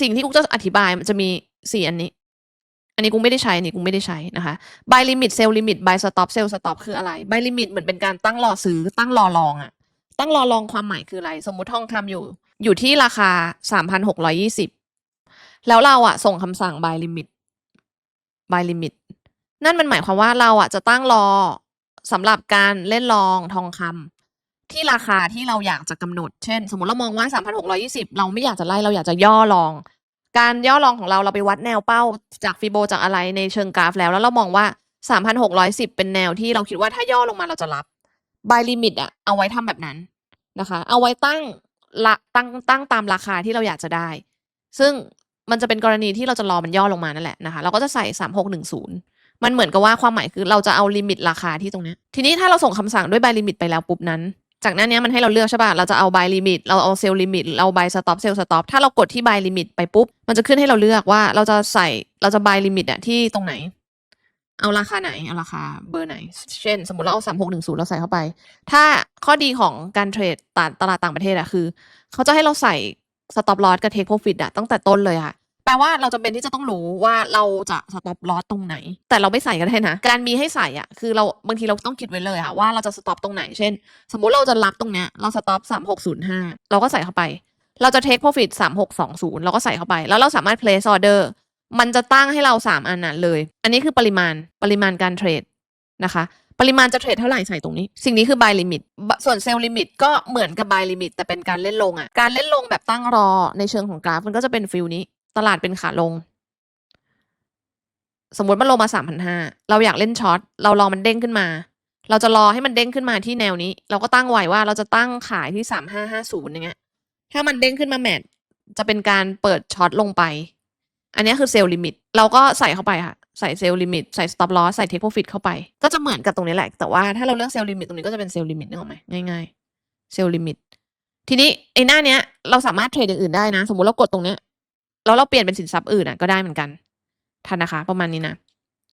สิ่งที่กูจะอธิบายมันจะมีสี่อันนี้ อันนี้กูไม่ได้ใช้อันนี้กูไม่ได้ใช้นะคะ buy limit sell limit buy stop sell stop คืออะไร buy limit เหมือนเป็นการตั้งรอซื้อตั้งรอลองอะตั้งรอลองความหมายคืออะไร สมมุติทองคำอยู่ อยู่ที่ราคาสามพันหกร้อยี่สิบแล้วเราอะส่งคำสั่ง buy limit buy limit นั่นมันหมายความว่าเราอะจะตั้งรอสำหรับการเล่นลองทองคำ ที่ราคาที่เราอยากจะกำหนด เช่น สมมติเรามองว่า3,620เราไม่อยากจะไล่เราอยากจะย่อลอง การย่อลองของเราเราไปวัดแนวเป้าจากฟิโบจากอะไรในเชิงกราฟแล้ว แล้วเรามองว่า3,610เป็นแนวที่เราคิดว่าถ้าย่อลงมาเราจะรับ buy limit อะเอาไว้ทำแบบนั้นนะคะ เอาไว้ตั้งละตั้งตั้งตามราคาที่เราอยากจะได้ ซึ่งมันจะเป็นกรณีที่เราจะรอมันย่อลงมานั่นแหละนะคะ เราก็จะใส่3610มันเหมือนกับว่าความหมายคือเราจะเอาลิมิตราคาที่ตรงนี้ ทีนี้ถ้าเราส่งคำสั่งด้วย buy limit ไปแล้วปุ๊บนั้น จากนั้นเนี้ยมันให้เราเลือกใช่ป่ะ เราจะเอา buy limit เราเอา sell limit เรา buy stop sell stop ถ้าเรากดที่ buy limit ไปปุ๊บ มันจะขึ้นให้เราเลือกว่าเราจะใส่เราจะ buy limit อะที่ตรงไหน เอาราคาไหน เอาราคาเบอร์ไหน เช่น สมมติเราเอา3610เราใส่เข้าไป ถ้าข้อดีของการเทรดตลาดตลาดต่างประเทศอะคือ เขาจะให้เราใส่ stop loss กับ take profit อะตั้งแต่ต้นเลยค่ะ แปลว่าเราจำเป็นที่จะต้องรู้ว่าเราจะ stop loss ตรงไหน แต่เราไม่ใส่ก็ได้นะ การมีให้ใส่อะคือเราบางทีเราต้องคิดไว้เลยอะว่าเราจะ stop ตรงไหน เช่น สมมุติเราจะรับตรงเนี้ยเรา stop 3605เราก็ใส่เข้าไป เราจะ take profit 3620เราก็ใส่เข้าไป แล้วเราสามารถ place order มันจะตั้งให้เราสามอันนั้นเลย อันนี้คือปริมาณปริมาณการเทรดนะคะปริมาณจะเทรดเท่าไหร่ใส่ตรงนี้ สิ่งนี้คือ buy limit ส่วน sell limit ก็เหมือนกับ buy limit แต่เป็นการเล่นลงอะ่ะ การเล่นลงแบบตั้งรอในเชิงของกราฟ มันก็จะเป็นฟิลนี้ ตลาดเป็นขาลง สมมติมันลงมาสามพันห้าเราอยากเล่นช็อตเรารอมันเด้งขึ้นมา เราจะรอให้มันเด้งขึ้นมาที่แนวนี้ เราก็ตั้งไว้ว่าเราจะตั้งขายที่สามห้าห้าศูนย์อย่างเงี้ย ถ้ามันเด้งขึ้นมาแมทจะเป็นการเปิดช็อตลงไป อันนี้คือเซลล์ลิมิต เราก็ใส่เข้าไปค่ะใส่เซลล์ลิมิตใส่ stop loss ใส่ take profit เข้าไป ก็จะเหมือนกับตรงนี้แหละ แต่ว่าถ้าเราเลือกเซลล์ลิมิตตรงนี้ก็จะเป็นเซลล์ลิมิตนึกออกไหมง่ายๆเซลล์ลิมิตทีนี้ไอ้หน้าเนี้ยเราสามารถเทรดอย่างอื่นได้นะ สมมติเรากดตรงเนี้ย แล้วเราเปลี่ยนเป็นสินทรัพย์อื่นอะก็ได้เหมือนกันทันนะคะ ประมาณนี้นะ